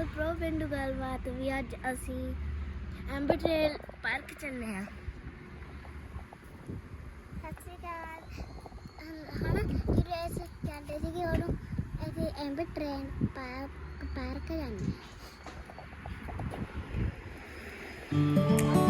ਅਕਾਲ pro ਪਿੰਡੂ ਗੱਲਬਾਤ ਵੀ ਅੱਜ ਅਸੀਂ ਐਂਬਰਟੇਲ ਪਾਰਕ ਚੱਲੇ ਹਾਂ। ਸਤਿ ਸ਼੍ਰੀ ਅਕਾਲ। ਜਿਹੜੇ ਅਸੀਂ ਜਾਂਦੇ ਸੀਗੇ ਉਹਨੂੰ ਅਸੀਂ ਐਂਬਰਟੇਲ ਪਾਰਕ ਪਾਰਕ ਜਾਂਦੇ। ਆ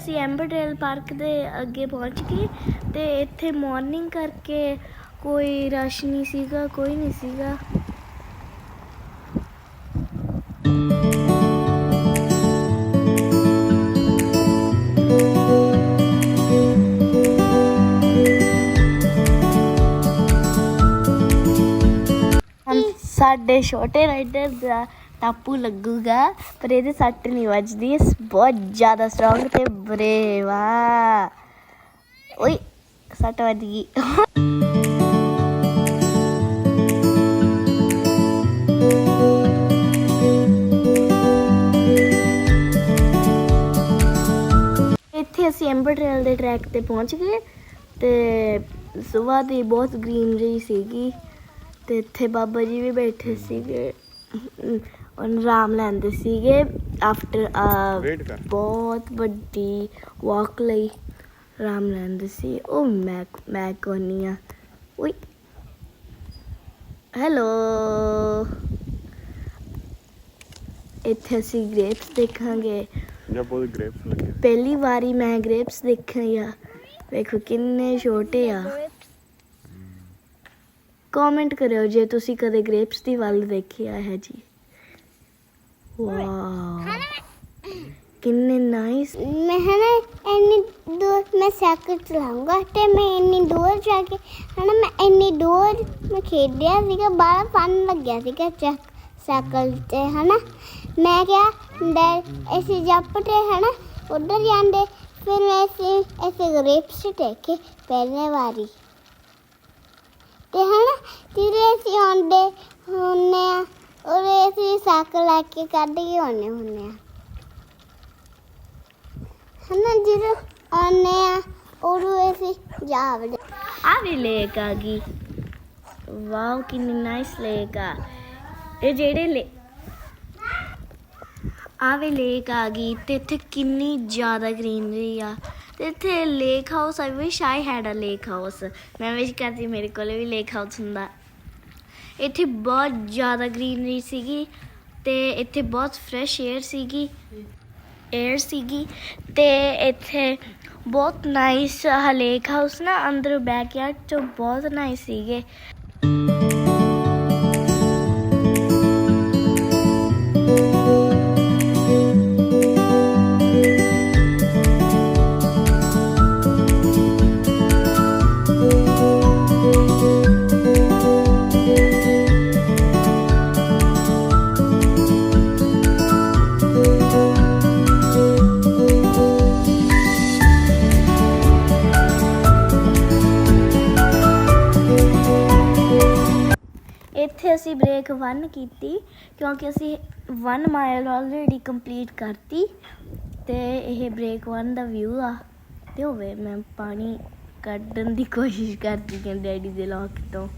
ਅਸੀਂ ਐਂਬਰਟੇਲ ਪਾਰਕ ਦੇ ਅੱਗੇ ਪਹੁੰਚ ਗਏ ਤੇ ਇੱਥੇ ਮਾਰਨਿੰਗ ਕਰਕੇ ਕੋਈ ਰਸ਼ ਨਹੀਂ ਸੀਗਾ, ਕੋਈ ਨਹੀਂ ਸੀਗਾ। ਸਾਡੇ ਛੋਟੇ ਰਾਈਡਰ ਦਾ ਟਾਪੂ ਲੱਗੂਗਾ, ਪਰ ਇਹਦੇ ਸੱਟ ਨਹੀਂ ਵੱਜਦੀ, ਇਹ ਬਹੁਤ ਜ਼ਿਆਦਾ ਸਟਰੋਂਗ ਤੇ ਬਰੇਵਾ ਓਏ, ਸੱਟ ਵੱਜ ਗਈ। ਇੱਥੇ ਅਸੀਂ ਐਂਬਰ ਟ੍ਰੇਲ ਦੇ ਟਰੈਕ ਤੇ ਪਹੁੰਚ ਗਏ, ਤੇ ਸਵੇਰ ਦੀ ਬਹੁਤ ਗ੍ਰੀਨਰੀ ਸੀਗੀ, ਤੇ ਇੱਥੇ ਬਾਬਾ ਜੀ ਵੀ ਬੈਠੇ ਸੀਗੇ। ਆਰਾਮ ਲੈਂਦੇ ਸੀਗੇ ਆਫਟਰ ਕਰ। ਬਹੁਤ ਵੱਡੀ ਵਾਕ ਲਈ ਆਰਾਮ ਲੈਂਦੇ ਸੀ। ਉਹ ਮੈਂ ਮੈਂ ਕੋਨੀ ਆ? ਓਏ। ਹੈਲੋ ਇੱਥੇ ਅਸੀਂ ਗ੍ਰੇਪਸ ਦੇਖਾਂਗੇ। ਜਾਂ ਬਹੁਤ ਗ੍ਰੇਪਸ ਲੱਗੇ। ਪਹਿਲੀ ਵਾਰੀ ਮੈਂ ਗ੍ਰੇਪਸ ਦੇਖੇ ਆ। ਵੇਖੋ ਕਿੰਨੇ ਛੋਟੇ ਆ। ਕਮੈਂਟ ਕਰਿਓ ਜੇ ਤੁਸੀਂ ਕਦੇ ਗ੍ਰੇਪਸ ਦੀ ਵੱਲ ਦੇਖਿਆ ਹੈ ਜੀ। ਵਾਓ ਕਿੰਨੇ ਨਾਈਸ ਮੈਂ ਹੈ ਨਾ ਇੰਨੀ ਦੂਰ ਮੈਂ ਸਾਈਕਲ ਚਲਾਉਂਗਾ ਤੇ ਮੈਂ ਇੰਨੀ ਦੂਰ ਜਾ ਕੇ ਹੈ ਨਾ ਮੈਂ ਇੰਨੀ ਦੂਰ ਮੈਂ ਖੇਡਿਆ ਸੀਗਾ ਬੜਾ ਫਨ ਲੱਗਿਆ ਸੀਗਾ ਚੱਕ ਸਾਈਕਲ ਤੇ ਹੈ ਨਾ ਮੈਂ ਕਿਹਾ ਡੈ ਅਸੀਂ ਜੱਪਟੇ ਹੈ ਨਾ ਉਧਰ ਜਾਂਦੇ। ਫਿਰ ਮੈਂ ਅਸੀਂ ਐਸੇ ਗ੍ਰੇਪਸ ਦੇਖੇ ਪਹਿਲੇ ਵਾਰੀ। ਤੇ ਹੈ ਨਾ ਜਿਹੜੇ ਅਸੀਂ ਆਉਂਦੇ ਹੁੰਨੇ ਆ ਉਹ ਅਸੀਂ ਸਾਈਕਲ ਲੈ ਕੇ ਕੱਢ ਕੇ ਆਉਂਦੇ ਹੁੰਨੇ ਆ। ਹਨਾ, ਜਦੋਂ ਆਉਂਦੇ ਆ, ਉਦੋਂ ਅਸੀਂ ਜਾਵੜੇ ਆ। ਵੀ ਲੇਕ ਆ ਗਈ। ਵਾਓ, ਕਿੰਨੀ ਨਾਈਸ ਲੇਕ ਆ। ਇਹ ਜਿਹੜੇ ਲੇ ਆ ਵੀ ਲੇਕ ਆ ਗਈ ਤੇ ਇੱਥੇ ਕਿੰਨੀ ਜ਼ਿਆਦਾ ਗ੍ਰੀਨਰੀ ਆ। ਤੇ ਇੱਥੇ lake house I wish I had a lake house ਮੈਂ ਵਿਸ਼ ਕਰਦੀ ਮੇਰੇ ਕੋਲ ਵੀ ਲੇਕ ਹਾਊਸ ਹੁੰਦਾ। ਇੱਥੇ ਬਹੁਤ ਜ਼ਿਆਦਾ ਗ੍ਰੀਨਰੀ ਸੀਗੀ ਤੇ ਇੱਥੇ ਬਹੁਤ ਫਰੈਸ਼ 에ਅਰ ਸੀਗੀ 에ਅਰ ਸੀਗੀ ਤੇ ਇੱਥੇ ਬਹੁਤ ਨਾਈਸ ਲੇਕ ਹਾਊਸ ਨਾ ਅੰਦਰ ਬੈਕਯਾਰਡ ਚ ਬਹੁਤ ਨਾਈਸ ਸੀਗੇ। ਇੱਥੇ 1 ਕੀਤੀ ਕਿਉਂਕਿ ਅਸੀਂ 1 ਮਾਈਲ ਆਲਰੇਡੀ ਕੰਪਲੀਟ ਕਰਤੀ ਤੇ ਇਹ ਬ੍ਰੇਕ 1 ਦਾ ਵਿਊ ਆ। ਤੇ ਹੋਵੇ ਮੈਂ ਪਾਣੀ ਕੱਢਣ ਦੀ ਕੋਸ਼ਿਸ਼ ਕਰਦੀ ਹਾਂ ਡੈਡੀ ਦੇ ਲੋਕ ਤੋਂ।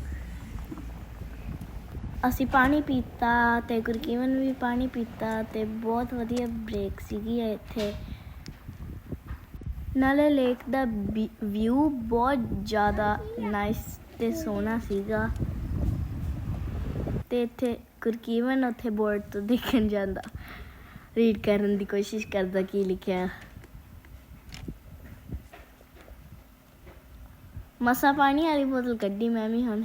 ਅਸੀਂ ਪਾਣੀ ਪੀਤਾ ਤੇ ਗੁਰਕੀਵਨ ਵੀ ਪਾਣੀ ਪੀਤਾ ਤੇ ਬਹੁਤ ਵਧੀਆ ਬ੍ਰੇਕ ਸੀਗੀ ਇਹ ਇੱਥੇ। ਨਾਲੇ ਲੇਕ ਦਾ ਵਿਊ ਬਹੁਤ ਜ਼ਿਆਦਾ ਨਾਈਸ ਤੇ ਸੋਹਣਾ ਸੀਗਾ। ਤੇ ਇੱਥੇ ਗੁਰਕੀਵਨ ਉੱਥੇ ਬੋਰਡ ਤੋਂ ਦੇਖਣ ਜਾਂਦਾ। ਰੀਡ ਕਰਨ ਦੀ ਕੋਸ਼ਿਸ਼ ਕਰਦਾ ਕੀ ਲਿਖਿਆ। ਮਸਾ ਪਾਣੀ ਵਾਲੀ ਬੋਤਲ ਕੱਢੀ ਮੈਂ ਵੀ ਹੁਣ।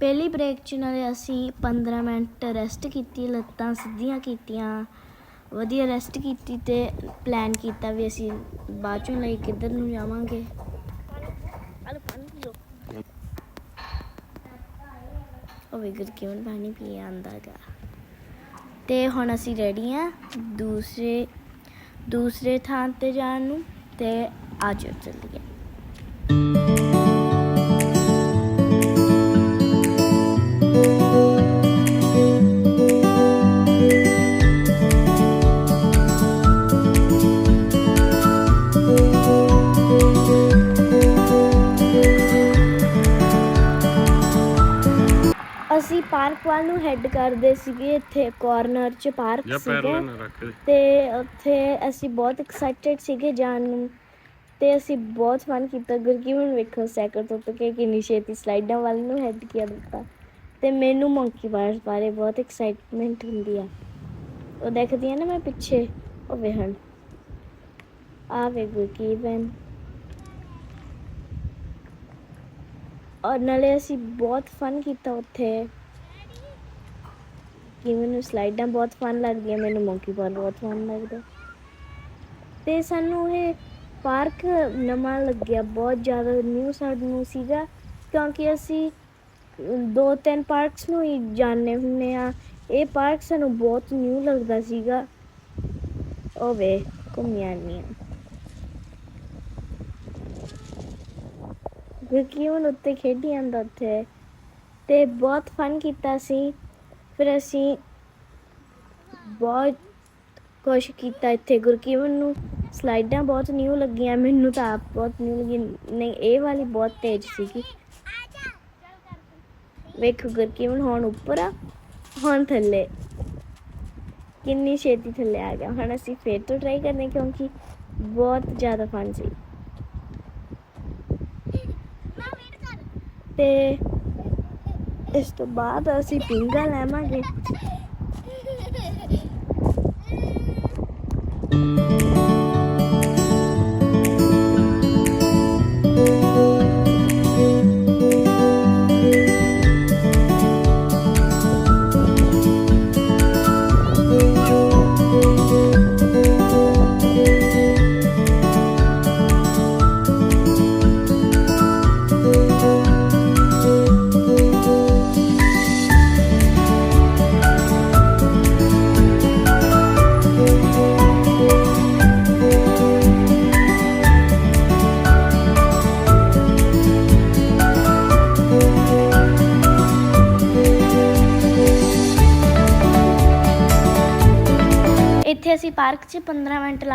ਪਹਿਲੀ ਬ੍ਰੇਕ ਚ ਨਾਲੇ ਅਸੀਂ 15 ਮਿੰਟ ਰੈਸਟ ਕੀਤੀ, ਲੱਤਾਂ ਸਿੱਧੀਆਂ ਕੀਤੀਆਂ। ਵਧੀਆ ਰੈਸਟ ਕੀਤੀ ਤੇ ਪਲਾਨ ਕੀਤਾ ਵੀ ਅਸੀਂ ਬਾਅਦ ਚੋਂ ਲਈ ਕਿੱਧਰ ਨੂੰ ਜਾਵਾਂਗੇ। ਉਹ ਵੀ ਗੁਰ ਪਾਣੀ ਪੀ ਆਂਦਾਗਾ। ਤੇ ਹੁਣ ਅਸੀਂ ਰੈਡੀ ਆ ਦੂਸਰੇ ਦੂਸਰੇ ਥਾਂ ਤੇ ਜਾਣ ਨੂੰ ਤੇ ਆਜੋ ਚੱਲੀਏ। ਨੂੰ ਹੈੱਡ ਕਰਦੇ ਸੀਗੇ ਇੱਥੇ ਕਾਰਨਰ 'ਚ ਪਾਰਕ ਸੀਗਾ। ਤੇ ਉੱਥੇ ਅਸੀਂ ਬਹੁਤ ਐਕਸਾਈਟਡ ਸੀਗੇ ਜਾਣ ਨੂੰ। ਤੇ ਅਸੀਂ ਬਹੁਤ ਫਨ ਕੀਤਾ। ਗੁਰਕੀਵਨ ਵੇਖੋ ਸਾਈਕਲ ਤੋਂ ਉੱਤਰ ਕੇ ਕਿੰਨੀ ਛੇਤੀ ਸਲਾਈਡਾਂ ਵੱਲ ਨੂੰ ਹੈਡ ਕੀਤਾ ਦਿੱਤਾ। ਤੇ ਮੈਨੂੰ ਮੰਕੀ ਬਾਰਸ ਬਾਰੇ ਬਹੁਤ ਐਕਸਾਈਟਮੈਂਟ ਹੁੰਦੀ ਆ। ਉਹ ਦੇਖਦੀ ਆ ਨਾ ਮੈਂ ਪਿੱਛੇ। ਉਹ ਵੇਹਣ ਆ ਵੇ ਗੁਰਕੀਵਨ ਔਰ ਨਾਲੇ ਅਸੀਂ ਬਹੁਤ ਫਨ ਕੀਤਾ ਉੱਥੇ। ਕਿ ਮੈਨੂੰ ਸਲਾਈਡਾਂ ਬਹੁਤ ਫਨ ਲੱਗਦੀਆਂ, ਮੈਨੂੰ ਮੰਕੀ ਬਾਰ ਬਹੁਤ ਫਨ ਲੱਗਦਾ। ਤੇ ਸਾਨੂੰ ਇਹ ਪਾਰਕ ਨਵਾਂ ਲੱਗਿਆ, ਬਹੁਤ ਜ਼ਿਆਦਾ ਨਿਊ ਸਾਨੂੰ ਸੀਗਾ, ਕਿਉਂਕਿ ਅਸੀਂ ਦੋ ਤਿੰਨ ਪਾਰਕਸ ਨੂੰ ਹੀ ਜਾਣਦੇ ਹੁੰਨੇ ਆ ਇਹ ਪਾਰਕ ਸਾਨੂੰ ਬਹੁਤ ਨਿਊ ਲੱਗਦਾ ਸੀਗਾ। ਉਹ ਵੇ ਘੁੰਮਿਆ ਨਹੀਂ ਕਿਉਂਕਿ ਹੁਣ ਉੱਤੇ ਖੇਡੀ ਜਾਂਦਾ ਉੱਥੇ। ਤੇ ਬਹੁਤ ਫਨ ਕੀਤਾ ਸੀ। ਫਿਰ ਅਸੀਂ ਬਹੁਤ ਕੁਛ ਕੀਤਾ ਇੱਥੇ। ਗੁਰਕੀਵਨ ਨੂੰ ਸਲਾਈਡਾਂ ਬਹੁਤ ਨਿਊ ਲੱਗੀਆਂ, ਮੈਨੂੰ ਤਾਂ ਆਪ ਬਹੁਤ ਨਿਊ ਲੱਗੀ। ਨਹੀਂ, ਇਹ ਵਾਲੀ ਬਹੁਤ ਤੇਜ਼ ਸੀਗੀ। ਵੇਖੋ ਗੁਰਕੀਵਨ ਹੁਣ ਉੱਪਰ ਆ, ਹੁਣ ਥੱਲੇ। ਕਿੰਨੀ ਛੇਤੀ ਥੱਲੇ ਆ ਗਿਆ। ਹੁਣ ਅਸੀਂ ਫੇਰ ਤੋਂ ਟਰਾਈ ਕਰਨੇ, ਕਿਉਂਕਿ ਬਹੁਤ ਜ਼ਿਆਦਾ ਫਨ ਸੀ। ਤੇ ਇਸ ਤੋਂ ਬਾਅਦ ਅਸੀਂ ਪਿੰਗਾ ਲੈਵਾਂਗੇ।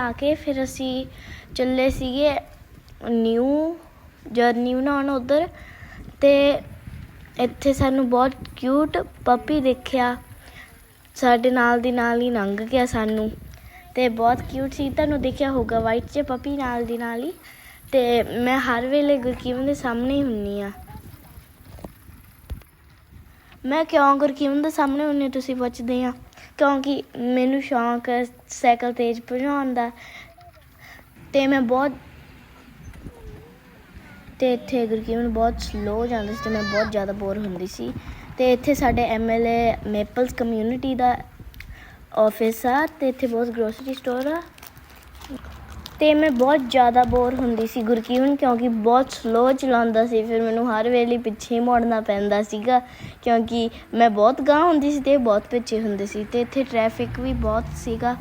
15 ਕੇ ਫਿਰ ਅਸੀਂ ਚੱਲੇ ਸੀਗੇ ਨਿਊ ਜਰਨੀ ਬਣਾਉਣ ਉਧਰ ਤੇ ਇੱਥੇ ਸਾਨੂੰ ਬਹੁਤ ਕਿਊਟ ਪੱਪੀ ਦੇਖਿਆ। ਸਾਡੇ ਨਾਲ ਦੀ ਨਾਲ ਹੀ ਲੰਘ ਗਿਆ ਸਾਨੂੰ। ਤੇ ਬਹੁਤ ਕਿਊਟ ਸੀ। ਤੁਹਾਨੂੰ ਦੇਖਿਆ ਹੋਊਗਾ ਵਾਈਟ 'ਚ ਪਪੀ ਨਾਲ ਦੀ ਨਾਲ ਹੀ। ਤੇ ਮੈਂ ਹਰ ਵੇਲੇ ਗੁਰਕੀਵਨ ਦੇ ਸਾਹਮਣੇ ਹੀ ਹੁੰਨੀ ਆ ਮੈਂ ਕਿਉਂ ਗੁਰਕੀਵਨ ਦੇ ਸਾਹਮਣੇ ਹੁੰਨੀ ਤੁਸੀਂ ਪੁੱਛਦੇ ਆ ਕਿਉਂਕਿ ਮੈਨੂੰ ਸ਼ੌਂਕ ਹੈ ਸਾਈਕਲ ਤੇਜ਼ ਭਜਾਉਣ ਦਾ। ਤੇ ਮੈਂ ਬਹੁਤ ਤੇ ਇੱਥੇ ਗੁਰਕੀਵਨ ਬਹੁਤ ਸਲੋ ਜਾਂਦਾ ਸੀ ਤੇ ਮੈਂ ਬਹੁਤ ਜ਼ਿਆਦਾ ਬੋਰ ਹੁੰਦੀ ਸੀ। ਤੇ ਇੱਥੇ ਸਾਡੇ ਐਮਐਲਏ ਮੇਪਲਸ ਕਮਿਊਨਿਟੀ ਦਾ ਆਫਿਸ ਆ ਤੇ ਇੱਥੇ ਬਹੁਤ ਗਰੋਸਰੀ ਸਟੋਰ ਆ। ਤੇ ਮੈਂ ਬਹੁਤ ਜ਼ਿਆਦਾ ਬੋਰ ਹੁੰਦੀ ਸੀ ਗੁਰਕੀਵਨ ਕਿਉਂਕਿ ਬਹੁਤ ਸਲੋ ਚਲਾਉਂਦਾ ਸੀ, ਫਿਰ ਮੈਨੂੰ ਹਰ ਵੇਲੇ ਪਿੱਛੇ ਹੀ ਮੁੜਨਾ ਪੈਂਦਾ ਸੀਗਾ ਕਿਉਂਕਿ ਮੈਂ ਬਹੁਤ ਗਾਂਹ ਹੁੰਦੀ ਸੀ ਤੇ ਬਹੁਤ ਪਿੱਛੇ ਹੁੰਦੇ ਸੀ ਤੇ ਇੱਥੇ ਟ੍ਰੈਫਿਕ ਵੀ ਬਹੁਤ ਸੀਗਾ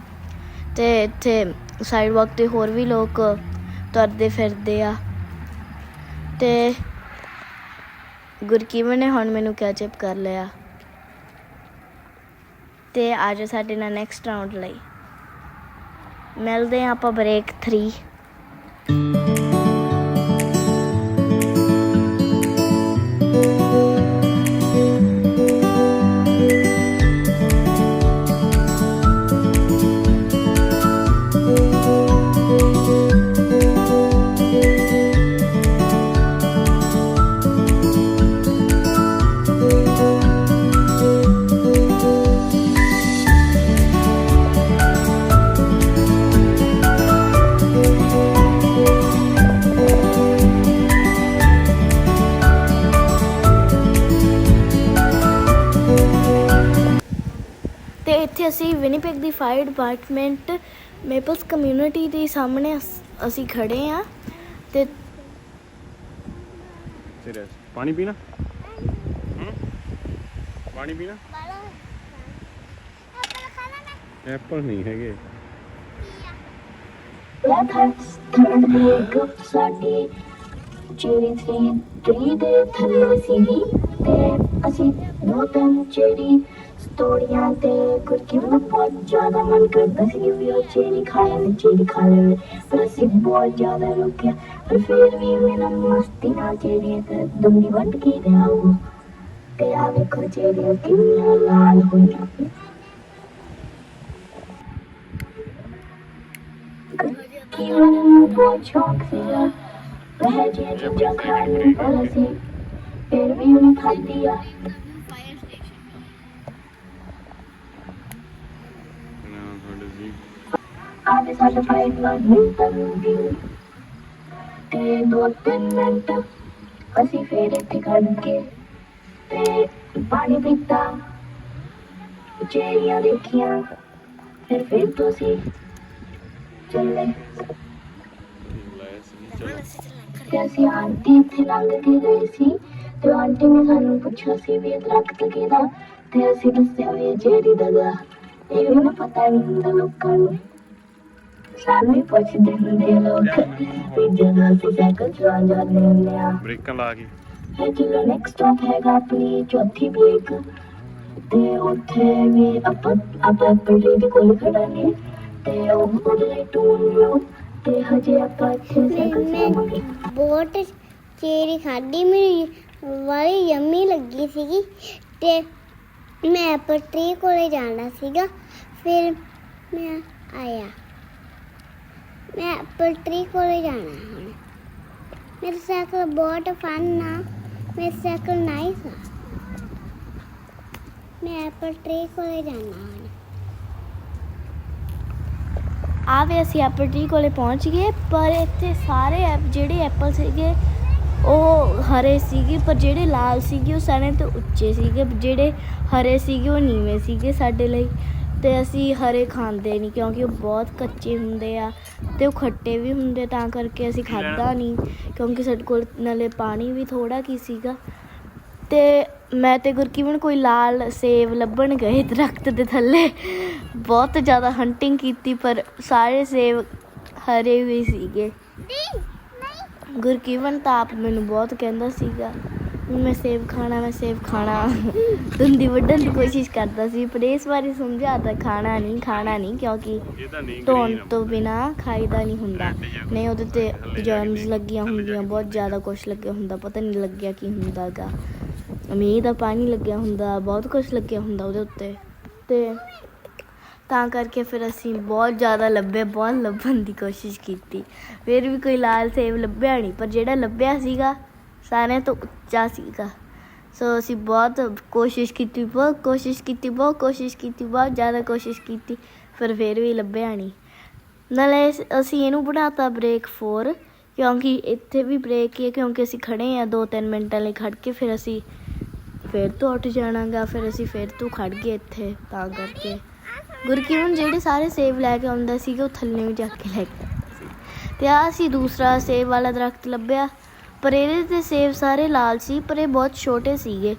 ਤੇ ਇੱਥੇ ਸਾਈਡਵਾਕ ਤੇ ਹੋਰ ਵੀ ਲੋਕ ਤੁਰਦੇ ਫਿਰਦੇ ਆ। ਤੇ ਗੁਰਕੀਵਨ ਨੇ ਹੁਣ ਮੈਨੂੰ ਕੈਚਅਪ ਕਰ ਲਿਆ। ਤੇ ਅੱਜ ਸਾਡੇ ਨਾਲ ਨੈਕਸਟ ਰਾਉਂਡ ਲਈ। ਮਿਲਦੇ ਹਾਂ ਆਪਾਂ ਬ੍ਰੇਕ 3 ਕਿ ਅਸੀਂ ਵਿਨੀਪੈਗ ਦੀ ਫਾਇਰ ਡਿਪਾਰਟਮੈਂਟ ਮੇਪਲਸ ਕਮਿਊਨਿਟੀ ਦੇ ਸਾਹਮਣੇ ਅਸ- ਖੜੇ ਆ ਤੇ ਸੀਰੀਅਸ ਪਾਣੀ ਪੀਣਾ? ਹੂੰ? ਪਾਣੀ ਪੀਣਾ? ਐਪਲ ਖਾਣਾ ਨਾ ਐਪਲ ਨਹੀਂ ਹੈਗੇ। ਸਾਡੀ ਚੇਰੀ ਸੀ ਤਰੀ ਦੇ ਥੱਲੇ ਸੀਗੀ ਤੇ ਅਸੀਂ ਦੋ ਤਿੰਨ ਚੇਰੀ ਤੋੜੀਆਂ ਤੇ ਕੁਰਕੀ ਨੂੰ ਬਹੁਤ ਜ਼ਿਆਦਾ ਮਨ ਕਰਦਾ ਸੀ ਵੀ ਉਹ ਚੇਰੀ ਖਾਏ ਤੇ ਚੇਰੀ ਖਾ ਲੈਵੇ ਪਰ ਅਸੀਂ ਬਹੁਤ ਜ਼ਿਆਦਾ ਰੁਕਿਆ ਪਰ ਫਿਰ ਵੀ ਮੇਰਾ ਮਸਤੀ ਨਾਲ ਚੇਰੀ ਤੇ ਦੁੰਦੀ ਵੰਡ ਕੇ ਦਿਆਉ ਤੇ ਆ ਵੇਖੋ ਚੇਰੀ ਕਿੰਨੀਆਂ ਲਾਲ ਹੋਈਆਂ। ਕਿ ਉਹਨੂੰ ਬਹੁਤ ਸ਼ੌਕ ਸੀਗਾ। ਵਹ ਜੇ ਚੀਜ਼ਾਂ ਖਾਣ ਨੂੰ ਸੀ। ਫਿਰ ਵੀ ਉਹਨੇ ਖਾਧੀ ਆ ਨਾ ਤੁਹਾਡੇ ਜੀ ਆਦੇ ਸਾਡਾ ਫਾਈਟ ਵਾਰ ਤੇ ਦੋ ਤਿੰਨ ਮਿੰਟ ਅਸੀਂ ਫੇਰ ਇੱਥੇ ਖੜ ਕੇ ਤੇ ਪਾਣੀ ਪੀਤਾ ਚੇਰੀਆਂ ਦੇਖੀਆਂ ਫਿਰ ਫਿਰ ਤੁਸੀਂ ਚੱਲੇ ਤੇ ਅਸੀਂ ਆਂਟੀ ਇੱਥੇ ਲੰਘ ਕੇ ਗਏ ਸੀ ਤੇ ਆਂਟੀ ਨੇ ਸਾਨੂੰ ਪੁੱਛਿਆ ਸੀ ਵੀ ਇਹ ਦਰਖਤ ਕਿਹਦਾ? ਤੇ ਅਸੀਂ ਦੱਸਿਆ ਵੀ ਇਹ ਜਿਹੜੀ ਦਾ ਇਹ ਵੀ ਨਾ ਪਤਾ ਨਹੀਂ ਹੁੰਦਾ ਲੋਕਾਂ ਨੂੰ। ਸਾਨੂੰ ਹੀ ਪੁੱਛਦੇ ਹੁੰਦੇ ਆ ਲੋਕ ਵੀ ਜਦੋਂ ਅਸੀਂ ਸਾਈਕਲ ਚਲਾਉਣ ਜਾਂਦੇ ਹੁੰਦੇ ਆ ਬ੍ਰੇਕਾਂ ਲਾ ਕੇ ਇਹ ਚਲੋ ਨੈਕਸਟ ਸਟਾਪ ਹੈਗਾ ਆਪਣੀ ਚੌਥੀ ਬ੍ਰੇਕ ਤੇ ਉੱਥੇ ਵੀ ਆਪਾਂ ਆਪਾਂ ਪਟੜੀ ਦੇ ਕੋਲ ਖੜਾਂਗੇ ਤੇ ਉਹ ਉਹਦੇ ਟੂਨ ਨੂੰ ਤੇ ਹਜੇ ਆਪਾਂ ਇੱਥੇ ਸਾਈਕਲ ਚਲਾਵਾਂਗੇ ਬਹੁਤ ਚੇਰੀ ਖਾਦੀ ਮੇਰੀ ਵਾਲੀ ਯੰਮੀ ਲੱਗੀ ਸੀਗੀ। ਤੇ ਮੈਂ ਐਪਲ ਟ੍ਰੀ ਕੋਲੇ ਜਾਣਾ ਸੀਗਾ। ਫਿਰ ਮੈਂ ਆਇਆ। ਮੈਂ ਐਪਲ ਟ੍ਰੀ ਕੋਲੇ ਜਾਣਾ ਹੁਣ। ਮੇਰਾ ਸਾਈਕਲ ਬਹੁਤ ਫਨ ਨਾ ਮੇਰਾ ਸਾਈਕਲ ਨਾਈਸ ਆ। ਮੈਂ ਐਪਲ ਟ੍ਰੀ ਕੋਲੇ ਜਾਣਾ ਹੁਣ। ਆਵੇ ਅਸੀਂ ਐਪਲ ਟ੍ਰੀ ਕੋਲੇ ਪਹੁੰਚ ਗਏ, ਪਰ ਇੱਥੇ ਸਾਰੇ ਐਪ, ਜਿਹੜੇ ਐਪਲ ਸੀਗੇ, ਉਹ ਹਰੇ ਸੀਗੇ, ਪਰ ਜਿਹੜੇ ਲਾਲ ਸੀਗੇ, ਉਹ ਸਾਰੇ ਤੋਂ ਉੱਚੇ ਸੀਗੇ, ਜਿਹੜੇ ਹਰੇ ਸੀਗੇ, ਉਹ ਨੀਵੇਂ ਸੀਗੇ ਸਾਡੇ ਲਈ। ਤੇ ਅਸੀਂ ਹਰੇ ਖਾਂਦੇ ਨਹੀਂ ਕਿਉਂਕਿ ਉਹ ਬਹੁਤ ਕੱਚੇ ਹੁੰਦੇ ਆ ਤੇ ਉਹ ਖੱਟੇ ਵੀ ਹੁੰਦੇ ਤਾਂ ਕਰਕੇ ਅਸੀਂ ਖਾਦਾ ਨਹੀਂ ਕਿਉਂਕਿ ਸਾਡੇ ਕੋਲ ਨਾਲੇ ਪਾਣੀ ਵੀ ਥੋੜਾ ਕੀ ਸੀਗਾ। ਤੇ ਮੈਂ ਤੇ ਗੁਰਕੀਵਨ ਕੋਈ ਲਾਲ ਸੇਬ ਲੱਭਣ ਗਏ ਦਰਖਤ ਦੇ ਥੱਲੇ। ਬਹੁਤ ਜ਼ਿਆਦਾ ਹੰਟਿੰਗ ਕੀਤੀ ਪਰ ਸਾਰੇ ਸੇਬ ਹਰੇ ਵੀ ਸੀਗੇ। ਗੁਰਕੀਵਨ ਤਾਂ ਆਪ ਮੈਨੂੰ ਬਹੁਤ ਕਹਿੰਦਾ ਸੀਗਾ। ਮੈਂ ਸੇਬ ਖਾਣਾ ਮੈਂ ਸੇਬ ਖਾਣਾ। ਦੰਦੀ ਵੱਢਣ ਦੀ ਕੋਸ਼ਿਸ਼ ਕਰਦਾ ਸੀ ਪਰ ਇਸ ਵਾਰੀ ਸਮਝਾਤਾ ਖਾਣਾ ਨਹੀਂ ਖਾਣਾ ਨਹੀਂ ਕਿਉਂਕਿ ਧੋਣ। ਤੋਂ ਬਿਨਾ ਖਾਈਦਾ ਨਹੀਂ ਹੁੰਦਾ। ਨਹੀਂ ਉਹਦੇ ਤੇ ਜਰਮਸ ਲੱਗੀਆਂ ਹੁੰਦੀਆਂ ਬਹੁਤ ਜ਼ਿਆਦਾ ਕੁਝ ਲੱਗਿਆ ਹੁੰਦਾ ਪਤਾ ਨਹੀਂ ਲੱਗਿਆ ਕੀ ਹੁੰਦਾਗਾ ਮੀਂਹ ਦਾ ਪਾਣੀ ਲੱਗਿਆ ਹੁੰਦਾ ਬਹੁਤ ਕੁਝ ਲੱਗਿਆ ਹੁੰਦਾ ਉਹਦੇ ਉੱਤੇ। ਤੇ ਤਾਂ ਕਰਕੇ ਫਿਰ ਅਸੀਂ ਬਹੁਤ ਜ਼ਿਆਦਾ ਲੱਭੇ ਬਹੁਤ ਲੱਭਣ ਦੀ ਕੋਸ਼ਿਸ਼ ਕੀਤੀ। ਫਿਰ ਵੀ ਕੋਈ ਲਾਲ ਸੇਬ ਲੱਭਿਆ ਨਹੀਂ ਪਰ ਜਿਹੜਾ ਲੱਭਿਆ ਸੀਗਾ ਸਾਰਿਆਂ ਤੋਂ ਉੱਚਾ ਸੀਗਾ। ਸੋ ਅਸੀਂ ਬਹੁਤ ਕੋਸ਼ਿਸ਼ ਕੀਤੀ, ਬਹੁਤ ਕੋਸ਼ਿਸ਼ ਕੀਤੀ, ਬਹੁਤ ਕੋਸ਼ਿਸ਼ ਕੀਤੀ, ਬਹੁਤ ਜ਼ਿਆਦਾ ਕੋਸ਼ਿਸ਼ ਕੀਤੀ, ਪਰ ਫਿਰ ਵੀ ਲੱਭਿਆ ਨਹੀਂ। ਨਾਲੇ ਅਸੀਂ ਇਹਨੂੰ ਬਣਾਤਾ ਬ੍ਰੇਕ 4 ਕਿਉਂਕਿ ਇੱਥੇ ਵੀ ਬ੍ਰੇਕ ਹੀ ਹੈ, ਕਿਉਂਕਿ ਅਸੀਂ ਖੜੇ ਆ 2-3 ਮਿੰਟਾਂ ਲਈ ਖੜ ਕੇ, ਫਿਰ ਅਸੀਂ ਫਿਰ ਤੋਂ ਉੱਠ ਜਾਣਾਗਾ, ਫਿਰ ਅਸੀਂ ਫਿਰ ਤੋਂ ਖੜ ਗਏ ਇੱਥੇ, ਤਾਂ ਕਰਕੇ। ਗੁਰਕੀਵਨ ਜਿਹੜੇ ਸਾਰੇ ਸੇਬ ਲੈ ਕੇ ਆਉਂਦਾ ਸੀਗਾ, ਉਹ ਥੱਲੇ ਵੀ ਜਾ ਕੇ ਲੈ ਕੇ ਆਉਂਦਾ ਸੀ। ਤੇ ਆ ਅਸੀਂ ਦੂਸਰਾ ਸੇਬ ਵਾਲਾ ਦਰਖਤ ਲੱਭਿਆ। ਪਰ ਦੇ ਸੇਬ ਸਾਰੇ ਲਾਲ ਸੀ, ਪਰ ਇਹ ਬਹੁਤ ਛੋਟੇ ਸੀਗੇ।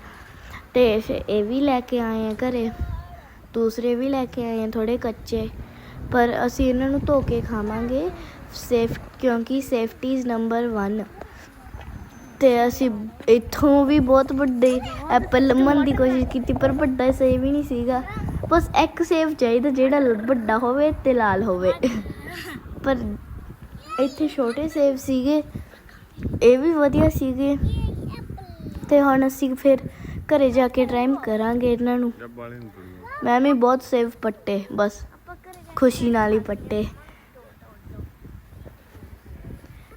ਤੇ ਇਹ ਵੀ ਲੈ ਕੇ ਆਏ ਆ ਘਰੇ। ਦੂਸਰੇ ਵੀ ਲੈ ਕੇ ਆਏ ਆ ਥੋੜੇ ਕੱਚੇ। ਪਰ ਅਸੀਂ ਇਹਨਾਂ ਨੂੰ ਧੋ ਕੇ ਖਾਵਾਂਗੇ। ਸੇਫ, ਕਿਉਂਕਿ ਸੇਫਟੀ ਇਜ਼ ਨੰਬਰ 1 ਤੇ ਅਸੀਂ ਇੱਥੋਂ ਵੀ ਬਹੁਤ ਵੱਡੇ ਐਪਲ ਲੰਮਣ ਦੀ ਕੋਸ਼ਿਸ਼ ਕੀਤੀ, ਪਰ ਵੱਡਾ ਸੇਬ ਹੀ ਨਹੀਂ ਸੀਗਾ। ਬਸ ਇੱਕ ਸੇਬ ਚਾਹੀਦਾ ਜਿਹੜਾ ਵੱਡਾ ਹੋਵੇ ਤੇ ਲਾਲ ਹੋਵੇ। ਪਰ ਇੱਥੇ ਛੋਟੇ ਸੇਬ ਸੀਗੇ। ਇਹ ਵੀ ਵਧੀਆ ਸੀਗੇ। ਤੇ ਹੁਣ ਅਸੀਂ ਫਿਰ ਘਰੇ ਜਾ ਕੇ ਟਰਾਈ ਕਰਾਂਗੇ ਇਹਨਾਂ ਨੂੰ। ਨੂੰ ਮੈਂ ਵੀ ਬਹੁਤ ਸੇਬ ਪੱਟੇ ਬਸ। ਖੁਸ਼ੀ ਨਾਲ ਹੀ ਪੱਟੇ।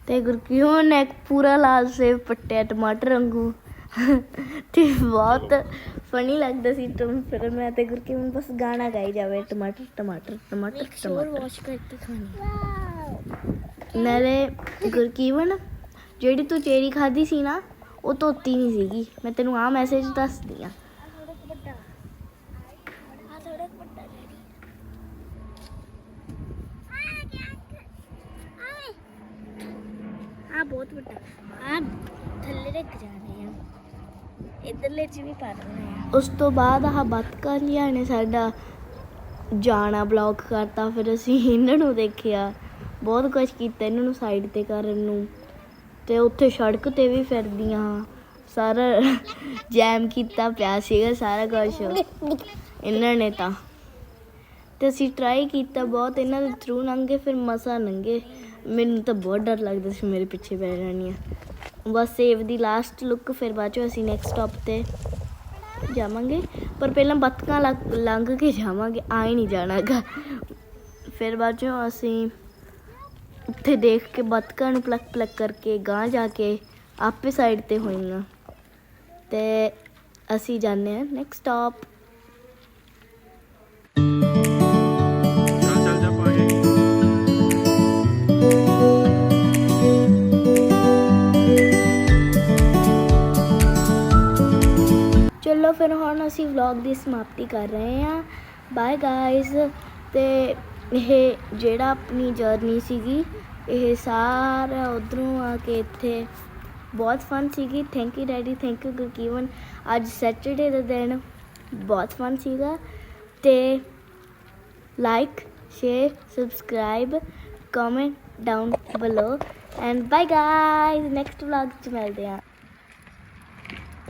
ਤੇ ਗੁਰਕਿਉਂ ਨੇ ਇੱਕ ਪੂਰਾ ਲਾਲ ਸੇਬ ਪੱਟਿਆ ਟਮਾਟਰ ਵਾਂਗੂ। ਤੇ ਬਹੁਤ ਫਨੀ ਲੱਗਦਾ ਸੀ ਤੁਮ ਫਿਰ ਮੈਂ ਤੇ ਗੁਰਕਿਉਂ ਬਸ ਗਾਣਾ ਗਾਈ ਜਾਵੇ ਟਮਾਟਰ ਟਮਾਟਰ ਟਮਾਟਰ ਟਮਾਟਰ। ਵਾਸ਼ ਕਰਕੇ ਖਾਣੀ। ਨਾਲੇ ਗੁਰਕੀਵਨ ਜਿਹੜੀ ਤੂੰ ਚੇਰੀ ਖਾਦੀ ਸੀ ਨਾ ਉਹ ਧੋਤੀ ਨਹੀਂ ਸੀਗੀ। ਮੈਂ ਤੈਨੂੰ ਆ ਮੈਸੇਜ ਦੱਸਦੀ ਆ। ਉਸ ਤੋਂ ਬਾਅਦ ਆਹ ਬਤਕਾਂ ਲਿਆ ਨੇ ਸਾਡਾ। ਜਾਣਾ ਬਲੌਕ ਕਰਤਾ ਫਿਰ ਅਸੀਂ ਇਹਨਾਂ ਨੂੰ ਦੇਖਿਆ। ਬਹੁਤ ਕੁਝ ਕੀਤਾ ਇਹਨਾਂ ਨੂੰ ਸਾਈਡ ਤੇ ਕਰਨ ਨੂੰ। ਤੇ ਉੱਥੇ ਸੜਕ ਤੇ ਵੀ ਫਿਰਦੀਆਂ। ਸਾਰਾ ਜੈਮ ਕੀਤਾ ਪਿਆ ਸੀਗਾ, ਸਾਰਾ ਕੁਝ ਇਹਨਾਂ ਨੇ ਤਾਂ। ਤੇ ਅਸੀਂ ਟਰਾਈ ਕੀਤਾ ਬਹੁਤ, ਇਹਨਾਂ ਦੇ ਥਰੂ ਲੰਘੇ, ਫਿਰ ਮਸਾ ਲੰਘੇ। ਮੈਨੂੰ ਤਾਂ ਬਹੁਤ ਡਰ ਲੱਗਦਾ ਸੀ, ਮੇਰੇ ਪਿੱਛੇ ਬਹਿ ਜਾਣੀਆਂ। ਬਸ ਸੇਵ ਦੀ ਲਾਸਟ ਲੁੱਕ ਫਿਰ ਬਾਅਦ ਚੋਂ ਅਸੀਂ ਨੈਕਸਟ ਸਟਾਪ ਤੇ ਜਾਵਾਂਗੇ। ਪਰ ਪਹਿਲਾਂ ਬੱਤਕਾਂ ਲੰਘ- ਲੰਘ ਕੇ ਜਾਵਾਂਗੇ ਆਏ ਨਹੀਂ ਜਾਣਾਗਾ। ਫਿਰ ਬਾਅਦ ਚੋਂ ਅਸੀਂ ਉੱਥੇ ਦੇਖ ਕੇ ਬੱਤਕਾਂ ਨੂੰ ਪਲਕ ਪਲਕ ਕਰਕੇ ਗਾਂ ਜਾ ਕੇ ਆਪੇ ਸਾਈਡ ਤੇ ਹੋਈਆਂ। ਤੇ ਅਸੀਂ ਜਾਂਦੇ ਹਾਂ ਨੈਕਸਟ ਸਟਾਪ ਚੱਲ ਫਿਰ ਹੁਣ ਅਸੀਂ ਵਲੌਗ ਦੀ ਸਮਾਪਤੀ ਕਰ ਰਹੇ ਹਾਂ। ਬਾਏ ਗਾਇਸ ਤੇ ਇਹ ਜਿਹੜਾ ਆਪਣੀ ਜਰਨੀ ਸੀਗੀ, ਇਹ ਸਾਰਾ ਉਧਰੋਂ ਆ ਕੇ ਇੱਥੇ ਬਹੁਤ ਫਨ ਸੀਗੀ। Thank you daddy thank you Gurkeevan. ਅੱਜ ਸੈਟਰਡੇ ਦਾ ਦਿਨ ਬਹੁਤ ਫਨ ਸੀਗਾ ਤੇ like share subscribe comment down below and bye guys next vlog ਚ ਮਿਲਦੇ ਹਾਂ।